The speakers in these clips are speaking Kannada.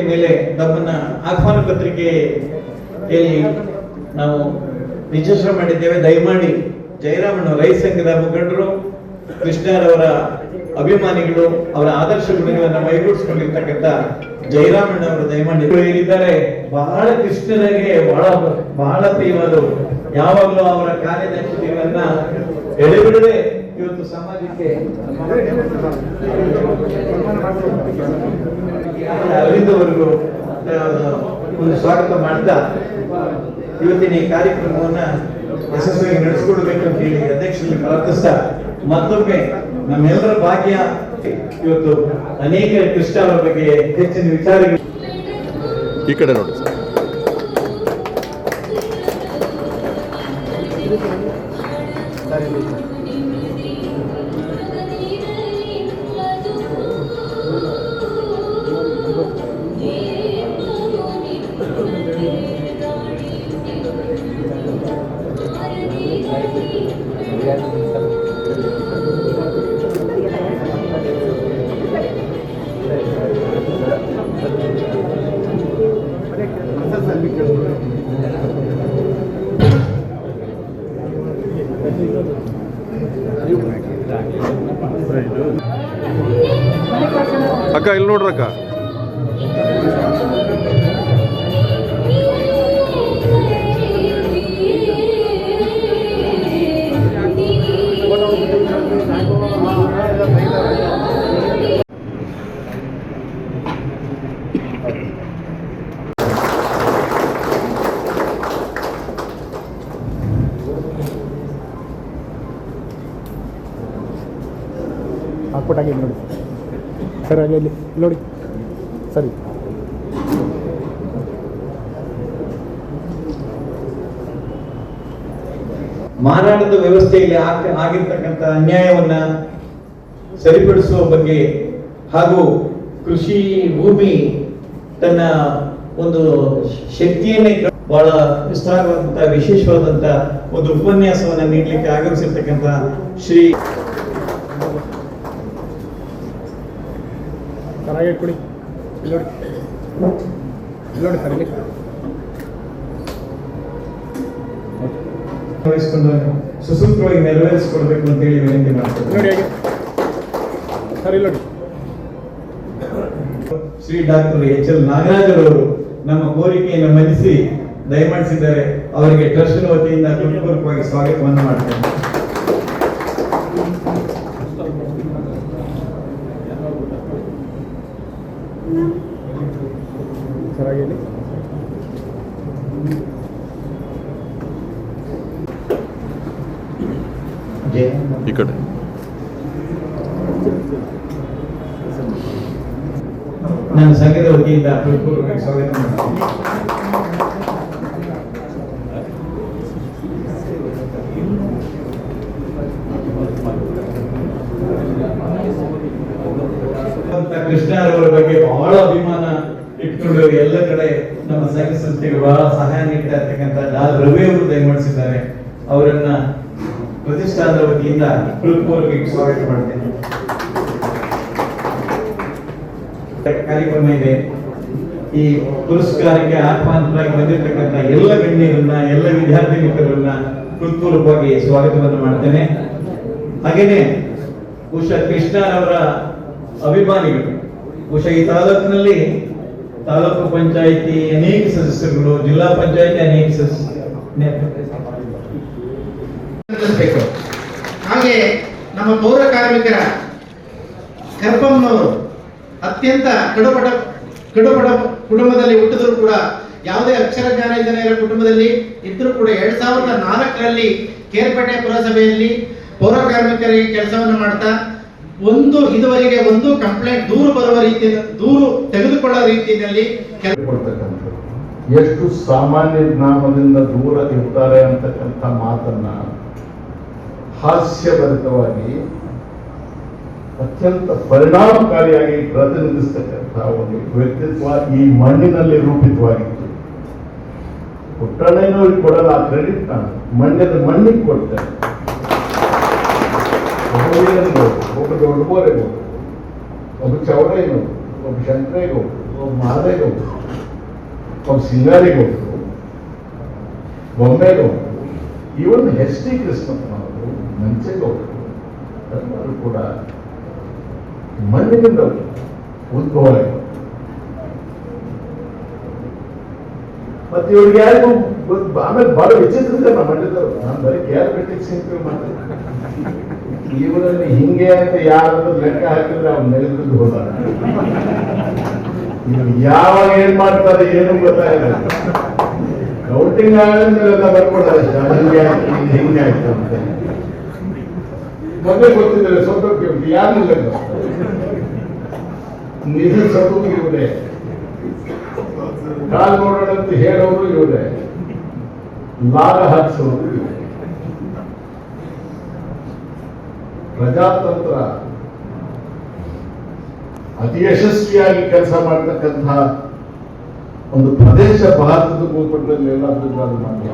ವೇದಿಕೆ ಮೇಲೆ ತಮ್ಮನ್ನ ಆಹ್ವಾನ ಪತ್ರಿಕೆಯಲ್ಲಿ ನಾವು ರಿಜಿಸ್ಟರ್ ಮಾಡಿದ್ದೇವೆ. ದಯಮಾಡಿ ಜಯರಾಮಣ್ಣ ರೈತ ಸಂಘದ ಮುಖಂಡರು ಕೃಷ್ಣರವರ ಅಭಿಮಾನಿಗಳು, ಅವರ ಆದರ್ಶ ಗುಣಗಳನ್ನ ಮೈಗೂಡಿಸ್ಕೊಂಡಿರ್ತಕ್ಕಂಥ ಜಯರಾಮಣ್ಣ ಅವರು ದಯಮಾಡಿ ಹೇಳಿದ್ದಾರೆ. ಬಹಳ ಕೃಷ್ಣನಿಗೆ ಬಹಳ ಬಹಳ ಪ್ರಿಯವಾದರು ಯಾವಾಗಲೂ ಅವರ ಕಾರ್ಯದರ್ಶಿಗಳನ್ನ ಎಡೆಬಿಡದೆ ಇವತ್ತು ಸಮಾಜಕ್ಕೆ ಅಲ್ಲಿಂದವರೆಗೂ ಒಂದು ಸ್ವಾಗತ ಮಾಡ್ತಾ ಇವತ್ತಿನ ಈ ಕಾರ್ಯಕ್ರಮವನ್ನ ಯಶಸ್ವಿಯಾಗಿ ನಡೆಸಿಕೊಡ್ಬೇಕು ಅಂತ ಹೇಳಿ ಅಧ್ಯಕ್ಷರಲ್ಲಿ ಪ್ರಾರ್ಥಿಸ್ತಾ ಮತ್ತೊಮ್ಮೆ ನಮ್ಮೆಲ್ಲರ ಭಾಗ್ಯ ಇವತ್ತು ಅನೇಕ ಕೃಷ್ಣರ ಬಗ್ಗೆ ಹೆಚ್ಚಿನ ವಿಚಾರಗಳು. ಈ ಕಡೆ ನೋಡಿ ಸರ್. ಅಕ್ಕ ಇಲ್ಲಿ ನೋಡ್ರಕ್ಕ? ಹಾಕ್ಬಿಟ್ಟಾಗಿ ನೋಡಿ. ಸರ್, ಹಾಗೆ ಇಲ್ಲಿ ನೋಡಿ. ಸರಿ. ಮಾರಾಟದ ವ್ಯವಸ್ಥೆಯಲ್ಲಿ ಆಗ- ಆಗಿರ್ತಕ್ಕಂಥ ಅನ್ಯಾಯವನ್ನ ಸರಿಪಡಿಸುವ ಬಗ್ಗೆ ಹಾಗೂ ಕೃಷಿ ಭೂಮಿ ತನ್ನ ಒಂದು ಶಕ್ತಿಯನ್ನೇ ಬಹಳ ವಿಸ್ತಾರವಾದಂತಹ ವಿಶೇಷವಾದಂತ ಒಂದು ಉಪನ್ಯಾಸವನ್ನ ನೀಡಲಿಕ್ಕೆ ಆಗಮಿಸಿರ್ತಕ್ಕಂಥ ಶ್ರೀ ಸರ್ ಇಟ್ಕೊಳ್ಳಿ ಇಲ್ಲೋಡಿ ಇಲ್ಲಿ ನೋಡಿ. ಇಲ್ಲಿ ನೋಡಿ ಸರ್ ಇಲ್ಲಿ. ವಹಿಸಿಕೊಂಡು ಸುಸೂತ್ರವಾಗಿ ನೆರವೇರಿಸಿಕೊಡ್ಬೇಕು ಅಂತ ಹೇಳಿ ವಿನಂತಿ ಮಾಡ್ತೇವೆ ಮಾಡ್ತೇನೆ. ನೋಡಿ ಹಾಗೆ. ಸರ್ ಇಲ್ಲಿ ನೋಡಿ. ಶ್ರೀ ಡಾಕ್ಟರ್ ಎಚ್ ಎಲ್ ನಾಗರಾಜರವರು ನಮ್ಮ ಕೋರಿಕೆಯನ್ನು ಮನ್ನಿಸಿ ದಯಮಾಡಿಸಿದ್ದಾರೆ. ಅವರಿಗೆ ಟ್ರಸ್ಟ್ ವತಿಯಿಂದ ಹೃತ್ಪೂರ್ವಕವಾಗಿ ಸ್ವಾಗತವನ್ನು ಮಾಡ್ತೇನೆ ಸರ್ ಹಾಗೆ ಇಲ್ಲಿ ಜಯ ಈ ಕಡೆ ನನ್ನ ಸಂಘದ ವತಿಯಿಂದ ಹೃತ್ಪೂರ್ವಕವಾಗಿ ಸ್ವಾಗತ ಮಾಡ್ತೇನೆ ಅಂತ ಕೃಷ್ಣರವರ ಬಗ್ಗೆ ಬಹಳ ಅಭಿಮಾನ ಇಟ್ಕೊಂಡು ಎಲ್ಲ ಕಡೆ ನಮ್ಮ ಸಂಘ ಸಂಸ್ಥೆಗೆ ಬಹಳ ಸಹಾಯ ನೀಡ್ತಾ ಇರ್ತಕ್ಕಂಥ ಡಾಲ್ ರವಿ ಅವರು ದಯಮಾಡಿಸಿದ್ದಾರೆ ಅವರನ್ನ ಪ್ರತಿಷ್ಠಾನದ ವತಿಯಿಂದ ಹೃತ್ಪೂರ್ವಕ ಸ್ವಾಗತ ಮಾಡ್ತೇನೆ. ಕಾರ್ಯಕ್ರಮ ಇದೆ. ಈ ಪುರಸ್ಕಾರಕ್ಕೆ ಆಹ್ವಾನಿತರಾಗಿ ಬಂದಿರತಕ್ಕಂಥ ಎಲ್ಲ ಗಣ್ಯರನ್ನ, ಎಲ್ಲ ವಿದ್ಯಾರ್ಥಿ ಮಿತ್ರರನ್ನ ಹೃತ್ಪೂರ್ವಕವಾಗಿ ಸ್ವಾಗತವನ್ನು ಮಾಡ್ತೇನೆ. ಹಾಗೇನೆ ಬಹುಶಃ ಕೃಷ್ಣರವರ ಅಭಿಮಾನಿಗಳು, ಉಷಾ ಈ ತಾಲೂಕಿನಲ್ಲಿ ತಾಲೂಕು ಪಂಚಾಯಿತಿ ಅನೇಕ ಸದಸ್ಯರುಗಳು, ಜಿಲ್ಲಾ ಪಂಚಾಯಿತಿ ಅನೇಕ ಸದಸ್ಯರು ಹಾಗೆ ನಮ್ಮ ಪೌರ ಕಾರ್ಮಿಕರ ಕರ್ಪಮ್ಮನವರು ಅತ್ಯಂತ ಕಡುಬಡ ಕಡುಬಡ ಕುಟುಂಬದಲ್ಲಿ ಹುಟ್ಟಿದ್ರು ಕೂಡ ಯಾವುದೇ ಅಕ್ಷರ ಜ್ಞಾನ ಇಲ್ಲದೆ ಇರೋ ಕುಟುಂಬದಲ್ಲಿ ಇದ್ರು ಕೂಡ ಎರಡ್ ಸಾವಿರದ ನಾಲ್ಕರಲ್ಲಿ ಕೇರ್ಪೇಟೆ ಪುರಸಭೆಯಲ್ಲಿ ಪೌರ ಕಾರ್ಮಿಕರಿಗೆ ಕೆಲಸವನ್ನು ಮಾಡ್ತಾ ಒಂದು ಇದುವರೆಗೆ ಒಂದು ಕಂಪ್ಲೇಂಟ್ ದೂರು ಬರುವ ರೀತಿಯಲ್ಲಿ, ದೂರು ತೆಗೆದುಕೊಳ್ಳೋ ರೀತಿಯಲ್ಲಿ ಎಷ್ಟು ಸಾಮಾನ್ಯ ಜ್ಞಾನದಿಂದ ದೂರ ಇರ್ತಾರೆ ಅಂತಕ್ಕಂಥ ಮಾತನ್ನ ಹಾಸ್ಯಭರಿತವಾಗಿ ಅತ್ಯಂತ ಪರಿಣಾಮಕಾರಿಯಾಗಿ ಪ್ರತಿನಿಧಿಸ್ತಕ್ಕಂಥ ಒಂದು ವ್ಯಕ್ತಿತ್ವ ಈ ಮಣ್ಣಿನಲ್ಲಿ ರೂಪಿತವಾಗಿತ್ತು. ಪುಟ್ಟಣ್ಣನವ್ರಿಗೆ ಕೊಡಲ್ಲ, ಆ ಕ್ರೆಡಿಟ್ ನಾನು ಮಣ್ಣಿನ ಮಣ್ಣಿಗೆ ಕೊಡ್ತೇನೆ ಒಬ್ಬ ದೊಡ್ಡಬೋರಿರ್ಬೋದು ಒಬ್ಬ ಚೌಡಯ್ಯನವರು ಒಬ್ಬ ಶಂಕರೇಗೌಡರು ಒಬ್ಬ ಮಹದೇಗೌಡರು ಒಬ್ಬ ಸಿಂಗಾರಿಗೌಡರು ಈ ಇವನ್ ಎಚ್ ಡಿ ಕೃಷ್ಣಪ್ಪನವರು ಮಂಚೇಗೌಡರು ಎಲ್ಲರೂ ಕೂಡ ಮಣ್ಣಿನಿಂದ ಉದ್ಭವ. ಮತ್ತೆ ಇವ್ರಿಗೆ ಯಾರಿಗೂ ಆಮೇಲೆ ಬಹಳ ವಿಚಿತ್ರ ನಮ್ಮ ಮಂಡ್ಯದವರು ನಾನು ಬರೀ ಕೇರ್ ಬೆಟ್ಟಿಗೆ ಸಿಂಪಲ್ ಮಾಡ್ತೀನಿ ಇವರಲ್ಲಿ ಹಿಂಗೆ ಅಂತ ಯಾರಾದ್ರೂ ಲೆಕ್ಕ ಹಾಕಿದ್ರೆ ಅವ್ನು ನೆಗೆದು ಹೋದ ಇವ್ರು ಯಾವಾಗ ಏನ್ ಮಾಡ್ತಾರೆ ಏನು ಗೊತ್ತಾಗಿಲ್ಲ. ಕೌಂಟಿಂಗ್ ಆದ್ಮೇಲೆ ಎಲ್ಲ. ಅದು ಹಿಂಗೆ ಆಯ್ತು ಹಿಂಗೆ ಆಯ್ತು ಅಂತ. ಮೊದಲೇ ಗೊತ್ತಿದ್ದಾರೆ ಸ್ವಲ್ಪ ಯಾರಿಲ್ಲ ನಿಧಿ ಸತ್ತು ಇವರೇ. ಕಾಲ್ ನೋಡೋಣ ಅಂತ ಹೇಳೋರು ಇವರೇ. ಲಾಲ ಹಾಕ್ಸೋರು ಪ್ರಜಾತಂತ್ರ ಅತಿ ಯಶಸ್ವಿಯಾಗಿ ಕೆಲಸ ಮಾಡ್ತಕ್ಕಂತಹ ಒಂದು ಪ್ರದೇಶ ಭಾರತದ ಭೂಪಟದಲ್ಲಿ ಎಲ್ಲ ಅದು ಮಾನ್ಯ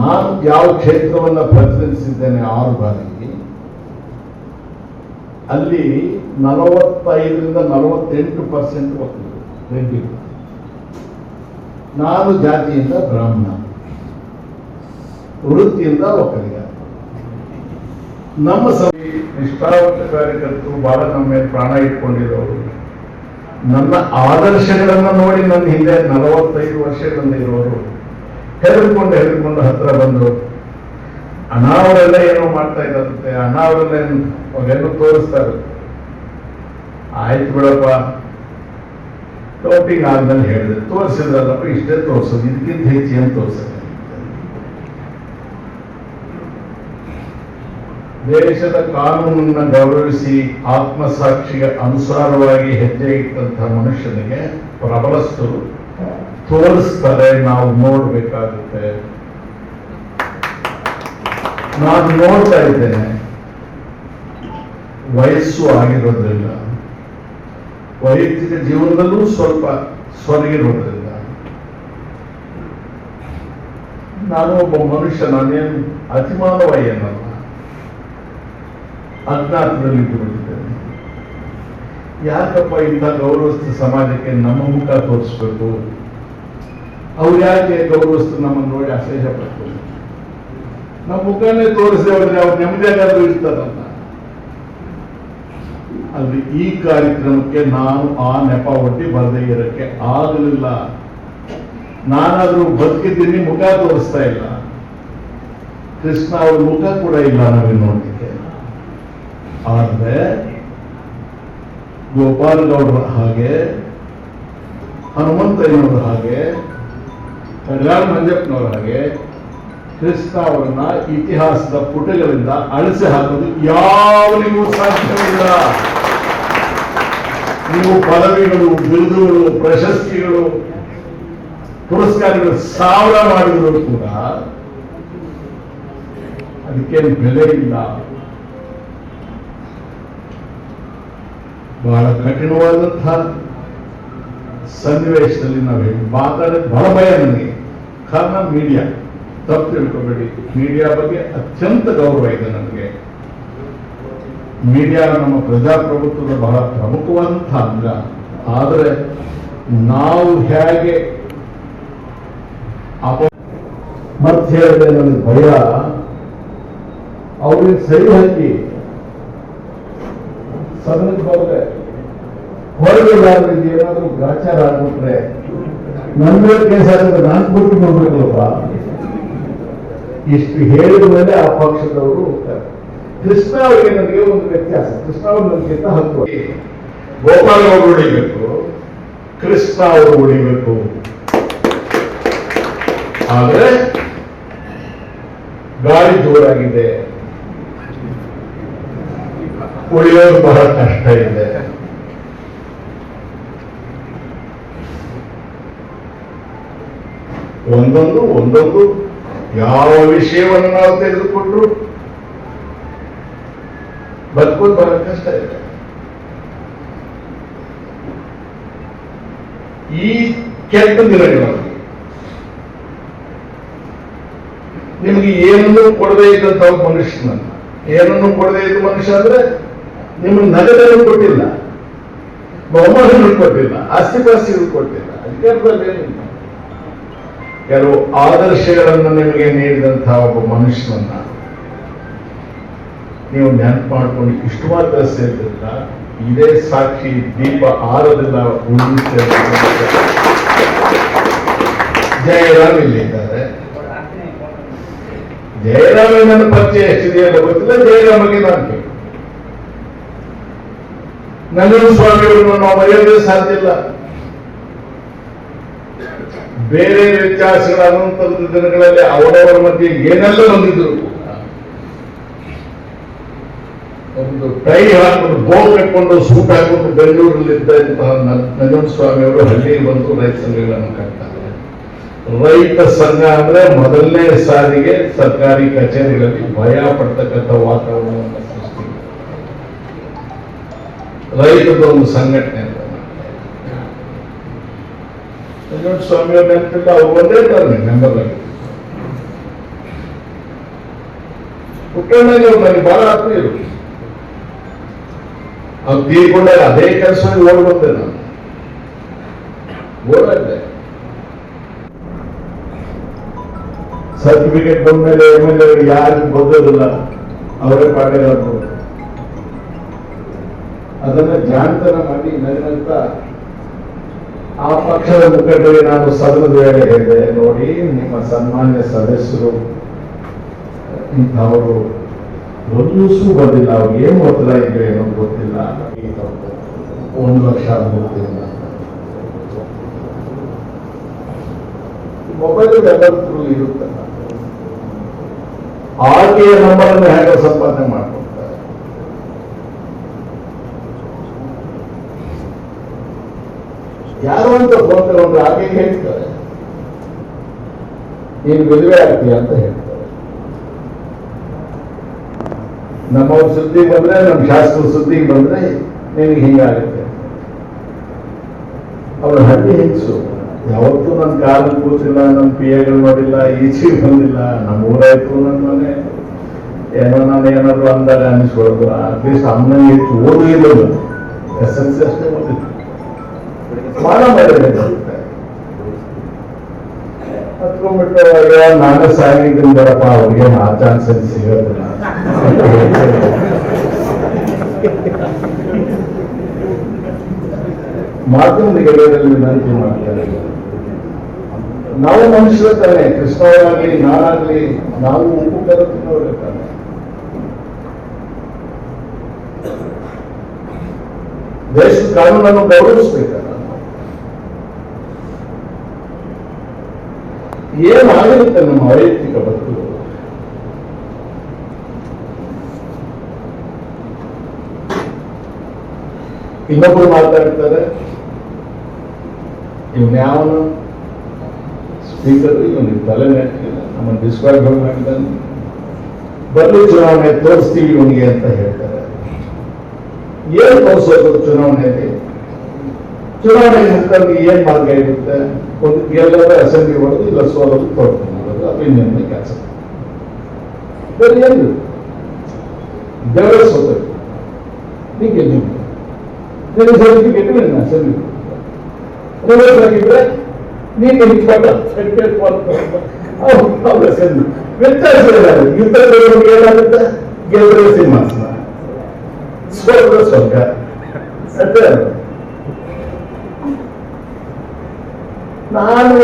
ನಾನು ಯಾವ ಕ್ಷೇತ್ರವನ್ನು ಪ್ರತಿನಿಧಿಸಿದ್ದೇನೆ ಆರು ಬಾರಿ, ಅಲ್ಲಿ ನಲವತ್ತೈದರಿಂದ ನಲವತ್ತೆಂಟು ಪರ್ಸೆಂಟ್ ಒಕ್ಕಲಿಗರು ರೆಡ್ಡಿ. ನಾನು ಜಾತಿಯಿಂದ ಬ್ರಾಹ್ಮಣ, ವೃತ್ತಿಯಿಂದ ಒಕ್ಕಲಿಗ. ನಮ್ಮ ಸಭೆ ನಿಷ್ಠಾವಂತ ಕಾರ್ಯಕರ್ತರು ಬಹಳ ನಮ್ಮ ಮೇಲೆ ಪ್ರಾಣ ಇಟ್ಕೊಂಡಿರೋರು. ನನ್ನ ಆದರ್ಶಗಳನ್ನು ನೋಡಿ ನನ್ನ ಹಿಂದೆ ನಲವತ್ತೈದು ವರ್ಷಗಳಿಂದ ಇರೋರು ಹೆದರ್ಕೊಂಡು ಹೆದರ್ಕೊಂಡು ಹತ್ರ ಬಂದರು ಅಣ್ಣ ಅವರೆಲ್ಲ ಏನೋ ಮಾಡ್ತಾ ಅವರೆಲ್ಲ ಏನು ಅವೆಲ್ಲ ತೋರಿಸ್ತಾರೆ ಆಯ್ತು ಬಿಡಪ್ಪ, ಟೋಪಿಂಗ್ ಆದ್ಮೇಲೆ ಹೇಳಿದೆ ತೋರಿಸಿದ್ರಲ್ಲಪ್ಪ, ಇಷ್ಟೇ ತೋರಿಸೋದು, ಇದಕ್ಕಿಂತ ಹೆಚ್ಚು ಏನು ತೋರಿಸೋದು? ದೇಶದ ಕಾನೂನನ್ನ ಗೌರವಿಸಿ ಆತ್ಮಸಾಕ್ಷಿಗೆ ಅನುಸಾರವಾಗಿ ಹೆಜ್ಜೆ ಇಟ್ಟಂತಹ ಮನುಷ್ಯನಿಗೆ ಪ್ರಬಲಸ್ಥರು ತೋರಿಸ್ತಾರೆ, ನಾವು ನೋಡ್ಬೇಕಾಗುತ್ತೆ. ನಾನು ನೋಡ್ತಾ ಇದ್ದೇನೆ. ವಯಸ್ಸು ಆಗಿರೋದ್ರಿಂದ, ವೈಯಕ್ತಿಕ ಜೀವನದಲ್ಲೂ ಸ್ವಲ್ಪ ಸೊರಗಿರೋದ್ರಿಂದ ನಾನು ಒಬ್ಬ ಮನುಷ್ಯ, ನಾನೇನು ಅತಿಮಾನವ ಏನಲ್ಲ ಅಜ್ಞಾತದಲ್ಲಿ ಇಟ್ಟುಬಿಟ್ಟಿದ್ದೇನೆ ಯಾಕಪ್ಪ ಇಂಥ ಗೌರವಸ್ಥ ಸಮಾಜಕ್ಕೆ ನಮ್ಮ ಮುಖ ತೋರಿಸ್ಬೇಕು? ಅವ್ರು ಯಾಕೆ ಗೌರವಿಸ್ತು ನಮ್ಮನ್ನು ನೋಡಿ ಅಸಹ್ಯ ಪಡ್ತಾರೆ. ನಮ್ಮ ಮುಖನೇ ತೋರಿಸಿ ಹೋದ್ರೆ ಅವ್ರು ನೆಮ್ಮದಿಯಾಗಾದ್ರೂ ಇರ್ತಾರಂತ. ಅಲ್ಲಿ ಈ ಕಾರ್ಯಕ್ರಮಕ್ಕೆ ನಾನು ಆ ನೆಪ ಒಡ್ಡಿ ಬರದೇ ಇರಕ್ಕೆ ಆಗಲಿಲ್ಲ. ನಾನಾದ್ರೂ ಬದುಕಿದ್ದೀನಿ, ಮುಖ ತೋರಿಸ್ತಾ ಇಲ್ಲ. ಕೃಷ್ಣ ಅವ್ರ ಮುಖ ಕೂಡ ಇಲ್ಲ ನಮಗೆ ನೋಡಲಿಕ್ಕೆ. ಆದ್ರೆ ಗೋಪಾಲ್ ಗೌಡರ ಹಾಗೆ, ಹನುಮಂತಯ್ಯನವ್ರ ಹಾಗೆ ಕಡ್ಯಾಳ್ ಮಂಜಪ್ಪನವರಿಗೆ ಕ್ರಿಸ್ತ ಅವರನ್ನ ಇತಿಹಾಸದ ಪುಟಗಳಿಂದ ಅಳಿಸಿ ಹಾಕೋದು ಯಾವನಿಗೂ ಸಾಧ್ಯವಿಲ್ಲ. ನೀವು ಪದವಿಗಳು, ಬಿರುದುಗಳು, ಪ್ರಶಸ್ತಿಗಳು, ಪುರಸ್ಕಾರಗಳು ಸಾವಿರ ಮಾಡಿದ್ರು ಕೂಡ ಅದಕ್ಕೇನು ಬೆಲೆ ಇಲ್ಲ. ಬಹಳ ಕಠಿಣವಾದಂತಹ ಸನ್ನಿವೇಶದಲ್ಲಿ ನಾವು ಮಾತಾಡೋದು ಬಹಳ ಭಯ ನನಗೆ ಕಾರಣ ಮೀಡಿಯಾ ತಪ್ಪು ತಿಳ್ಕೊಬೇಡಿ. ಮೀಡಿಯಾ ಬಗ್ಗೆ ಅತ್ಯಂತ ಗೌರವ ಇದೆ ನನಗೆ ಮೀಡಿಯಾ ನಮ್ಮ ಪ್ರಜಾಪ್ರಭುತ್ವದ ಬಹಳ ಪ್ರಮುಖವಾದಂಥ ಅಂಗ. ಆದರೆ ನಾವು ಹೇಗೆ ಅಪ ಮತ್ತೆ ಹೇಳಿದೆ ನನಗೆ ಭಯ. ಅವ್ರಿಗೆ ಸರಿ ಹಾಕಿ. ಸದನಕ್ಕೆ ಹೋದ್ರೆ ಹೊರಗೆ ಏನಾದ್ರೂ ಗ್ರಾಚಾರ ಆಗ್ಬಿಟ್ರೆ ನನ್ನ ಕೇಸ್ ಆಗಿದ್ರೆ ನಾನು ಕೊಟ್ಟು ಕೊಡ್ಬೇಕಲ್ಲಪ್ಪ ಇಷ್ಟು ಹೇಳಿದ ಮೇಲೆ ಆ ಪಕ್ಷದವರು ಹೋಗ್ತಾರೆ. ಕೃಷ್ಣ ಅವರಿಗೆ ನನಗೆ ಒಂದು ವ್ಯತ್ಯಾಸ. ಕೃಷ್ಣ ಅವರು ನನಗಿಂತ ಹತ್ತು ಗೋಪಾಲ್ ಅವರು ಉಳಿಬೇಕು. ಕೃಷ್ಣ ಅವರು ಉಳಿಬೇಕು. ಆದ್ರೆ ಗಾಳಿ ಜೋರಾಗಿದೆ. ಉಳಿಯೋದು ಬಹಳ ಕಷ್ಟ ಇದೆ. ಒಂದೊಂದು ಒಂದೊಂದು ಯಾವ ವಿಷಯವನ್ನು ನಾವು ತೆಗೆದುಕೊಂಡ್ರು? ಬದುಕೊಂಡು ಬರ ಕಷ್ಟ ಇದೆ. ಈ ಕೆಟ್ಟ ದಿನಗಳಲ್ಲಿ ನಿಮಗೆ ಏನನ್ನು ಕೊಡದೇ ಇದ್ದಂತ ಮನುಷ್ಯನ ಏನನ್ನು ಕೊಡದೇ ಇದ್ದ ಮನುಷ್ಯ ಅಂದ್ರೆ ನಿಮ್ಗೆ ನಗದನ್ನು ಕೊಟ್ಟಿಲ್ಲ. ಬಹುಮಾನ ಕೊಟ್ಟಿಲ್ಲ. ಆಸ್ತಿ ಪಾಸ್ತಿಗಳು ಕೊಟ್ಟಿಲ್ಲ. ಅದಕ್ಕೆ ಏನಿಲ್ಲ ಕೆಲವು ಆದರ್ಶಗಳನ್ನು ನಿಮಗೆ ನೀಡಿದಂತಹ ಒಬ್ಬ ಮನುಷ್ಯನನ್ನ ನೀವು ನೆನಪು ಮಾಡ್ಕೊಂಡು ಇಷ್ಟು ಮಾತ್ರ ಸೇರಿದ್ರಿಂದ ಇದೇ ಸಾಕ್ಷಿ ದೀಪ ಉಳಿಯುತ್ತೆ ಜಯರಾಮ್ ಇಲ್ಲಿದ್ದಾರೆ ಜಯರಾಮ್ ನನ್ನ ಪರಿಚಯ ಎಷ್ಟಿದೆ ಅಂತ ಗೊತ್ತಿಲ್ಲ ಜಯರಾಮಗೆ ನಾನು ನನ್ನ ಸ್ವಾಮಿಯವರನ್ನು ನಾವು ಮರೆಯೋದೇ ಸಾಧ್ಯ ಇಲ್ಲ. ಬೇರೆ ವ್ಯತ್ಯಾಸಗಳ ಅನಂತರದ ದಿನಗಳಲ್ಲಿ ಅವರವರ ಮಧ್ಯೆ ಏನೆಲ್ಲ ಹೊಂದಿದ್ರು ಕೂಡ ಒಂದು ಟೈ ಹಾಕೊಂಡು ಬೋಲ್ ಕಟ್ಕೊಂಡು ಸೂಟ್ ಹಾಕೊಂಡು ಬೆಂಗಳೂರಲ್ಲಿ ಇದ್ದಂತಹ ನಂಜನ ಸ್ವಾಮಿ ಅವರು ಹಳ್ಳಿಗೆ ಬಂದು ರೈತ ಸಂಘಗಳನ್ನು ಕಟ್ತಾರೆ. ರೈತ ಸಂಘ ಅಂದ್ರೆ ಮೊದಲನೇ ಸಾರಿಗೆ ಸರ್ಕಾರಿ ಕಚೇರಿಗಳಲ್ಲಿ ಭಯ ಪಡ್ತಕ್ಕಂಥ ವಾತಾವರಣವನ್ನು ಸೃಷ್ಟಿ ರೈತದ ಒಂದು ಸಂಘಟನೆ ಅಂತ ನಂಜನ ಸ್ವಾಮಿ ನೆನಪಿಲ್ಲ ಅವ್ರು ಒಂದೇ ತರ ಮೆಂಬರ್ ಆಗಿ. ಪುಟ್ಟಣ್ಣಗೆ ನನಗೆ ಬಹಳ ಆತ್ಮೀಯರು ಅವ್ರು ತೀರ್ಕೊಂಡಾಗ ಅದೇ ಕೆಲಸ ಓಡ್ ಬಂದೆ ನಾನು. ಓಡಾಡ್ದೆ. ಸರ್ಟಿಫಿಕೇಟ್ ಬಂದ್ಮೇಲೆ ಎಂ ಎಲ್ ಎ ಯಾರಿಗೂ ಗೊತ್ತೋದಿಲ್ಲ ಅವರೇ ಪಾಠಗಳನ್ನು ಅದನ್ನ ಜಾಣತನ ಮಾಡಿ ನನ್ನಂತ ಆ ಪಕ್ಷದ ಮುಖಂಡರಿಗೆ ನಾನು ಸದನದ ವೇಳೆ ಹೇಳಿದೆ ನೋಡಿ ನಿಮ್ಮ ಸನ್ಮಾನ್ಯ ಸದಸ್ಯರು ಇಂಥವರು ಒಂದು ಸೂ ಬಂದಿಲ್ಲ ಅವ್ರಿಗೆ ಏನು ಒತ್ತಡ ಇದ್ರೆ ಏನೋ ಗೊತ್ತಿಲ್ಲ. ಒಂದು ಲಕ್ಷ ಗೊತ್ತಿಲ್ಲ ಮೊಬೈಲ್ ಎಲ್ಲರೂ ಇರುತ್ತಲ್ಲ ಆಕೆಯ ನಂಬರ್ ಅನ್ನು ಹೇಗೆ ಸಂಪಾದನೆ ಮಾಡ್ಕೊಡ್ತಾರೆ ಯಾರು ಅಂತ ಫೋನ್ ತಗೊಂಡ್ರು ಹಾಗೆ ಹೇಳ್ತಾರೆ. ನೀನು ಮದುವೆ ಆಗ್ತೀಯ ಅಂತ ಹೇಳ್ತಾರೆ. ನಮ್ಮವ್ರ ಸುದ್ದಿ ಬಂದ್ರೆ, ನಮ್ಮ ಶಾಸ್ತ್ರ ಸುದ್ದಿ ಬಂದ್ರೆ ನಿನಗೆ ಹಿಂಗಾಗುತ್ತೆ. ಅವಳ ಹಳ್ಳಿ ಹೆಚ್ಚು. ಯಾವತ್ತೂ ನನ್ನ ಕಾಲು ಕೂತಿಲ್ಲ ನನ್ನ ಪಿಯಗಳು ನೋಡಿಲ್ಲ, ಈಚೆಗೆ ಬಂದಿಲ್ಲ. ನಮ್ಮ ಊರಾಯ್ತು ನನ್ನ ಮನೆ. ಏನೋ ನಾನು ಏನಾದ್ರು ಅಂದಾಗ ಅನಿಸ್ಕೊಳ್ದು ಅಟ್ಲೀಸ್ಟ್ ಅಮ್ಮನಿಗೆ ಓದು ಇಲ್ಲ ಎಸ್ ಎಲ್ ಸಿ ಅಷ್ಟೇ ಓದಿದ್ದು ಮಾಡ ಮಾಡಿದೆ ಹತ್ಕೊಂಡ್ಬಿಟ್ಟು ನಾನು ಬರಪ್ಪ, ಅವ್ರಿಗೆ ಆ ಚಾನ್ಸ್ ಸಿಗೋದಿಲ್ಲ. ಮಾತು ಹೇಳ್ತಾರೆ. ಮಾಧ್ಯಮದ ಗೆಳೆಯರಲ್ಲಿ ವಿನಂತಿ ಮಾಡ್ತಾರೆ ನಾವು ಮನುಷ್ಯರ ತಾನೆ ಕೃಷ್ಣವರಾಗ್ಲಿ ನಾನಾಗ್ಲಿ, ನಾವು ಉಪ್ಪು ಕರ ತಿನ್ನೋರೇ ತಾನೆ ದೇಶದ ಕಾನೂನನ್ನು ಗೌರವಿಸ್ಬೇಕಲ್ಲ ನಾವು. ಏನಾಗಿರುತ್ತೆ ನಮ್ಮ ವೈಯಕ್ತಿಕ ಬದುಕು ಇನ್ನೊಬ್ರು ಮಾತಾಡ್ತಾರೆ ಇವನ್ ಯಾವನು ಸ್ಪೀಕರ್ ಇವನಿಗೆ ತಲೆ ನೆಟ್ಟಿಲ್ಲ ನಮ್ಮ ಡಿಸ್ಕ್ರೈಬ್ ಮಾಡಿದ್ದಾನೆ ಬರ್ಲಿ ಚುನಾವಣೆ ತೋರಿಸ್ತೀವಿ ಇವನಿಗೆ ಅಂತ ಹೇಳ್ತಾರೆ ಏನ್ ತೋರಿಸೋದು ಚುನಾವಣೆಯಲ್ಲಿ ಚುನಾವಣೆ ಮುಖಂಡರಿಗೆ ಏನ್ ಮಾರ್ಗ ಇರುತ್ತೆ ಒಂದು ಗೆಲ್ಲೋದು ಅಸೆಂಬ್ಲಿ ಹೊಡೆದು ಇಲ್ಲ ಸೋಲೋದು ತೋರ್ಕೊಂಡು ಮಾಡೋದು ಅಭಿನಂದನೆ ಕೆಲಸ. ಬೇರೆ ಏನು? ದೇವರ ಸೋತರು ಹೀಗೆ ನೀವು ನಿನ್ನ ಸರ್ಟಿಫಿಕೇಟ್ ನಿನ್ನ ಅಸೆಂಬ್ಲಿ ರಿವರ್ಸ್ ಆಗಿದ್ರೆ ನೀನು ಇಟ್ಕೊಂಡ ಸರ್ಟಿಫಿಕೇಟ್ ಅವ್ರ ಅಸೆಂಬ್ಲಿ ವ್ಯತ್ಯಾಸ ಏನಾಗುತ್ತೆ ಯುದ್ಧ ಏನಾಗುತ್ತೆ? ಗೆಲ್ಲರೆ ಸಿಂಹಾಸನ. ಸ್ವರ್ಗ ಸ್ವರ್ಗ. ಅಷ್ಟೇ ಅಲ್ಲ. ನಾನು